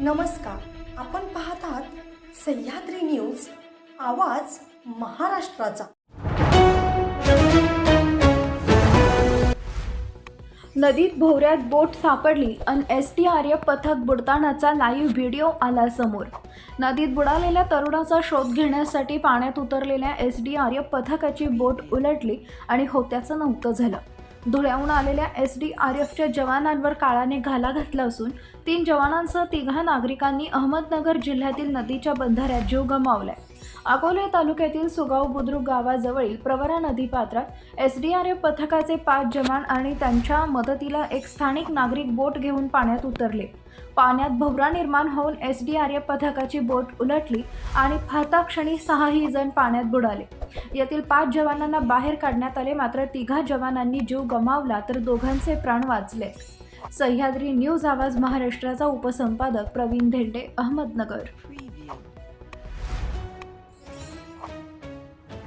नमस्कार. आपण पाहत आहात सह्याद्री न्यूज आवाज महाराष्ट्राचा. नदीत भोवऱ्यात बोट सापडली आणि एस टी आर्य पथक बुडतानाचा लाईव्ह व्हिडिओ आला समोर. नदीत बुडालेल्या तरुणाचा शोध घेण्यासाठी पाण्यात उतरलेल्या एस डी आर्य पथकाची बोट उलटली आणि होत्याचं नव्हतं झालं. धुळ्याहून आलेल्या एस डी आर एफच्या जवानांवर काळाने घाला घातला असून तीन जवानांसह तिघा नागरिकांनी अहमदनगर जिल्ह्यातील नदीच्या बंधाऱ्यात जीव गमावलाय. अकोले तालुक्यातील सुगाव बुद्रुक गावाजवळील प्रवरा नदीपात्रात एस डी आर एफ पथकाचे पाच जवान आणि त्यांच्या मदतीला एक स्थानिक नागरिक बोट घेऊन पाण्यात उतरले. पाण्यात भोवरा निर्माण होऊन एस डी आर एफ पथकाची बोट उलटली आणि फाताक्षणी सहाही जण पाण्यात बुडाले. यातील पाच जवानांना बाहेर काढण्यात आले मात्र तिघा जवानांनी जीव गमावला तर दोघांचे प्राण वाचले. सह्याद्री न्यूज आवाज महाराष्ट्राचा उपसंपादक प्रवीण धेंडे अहमदनगर.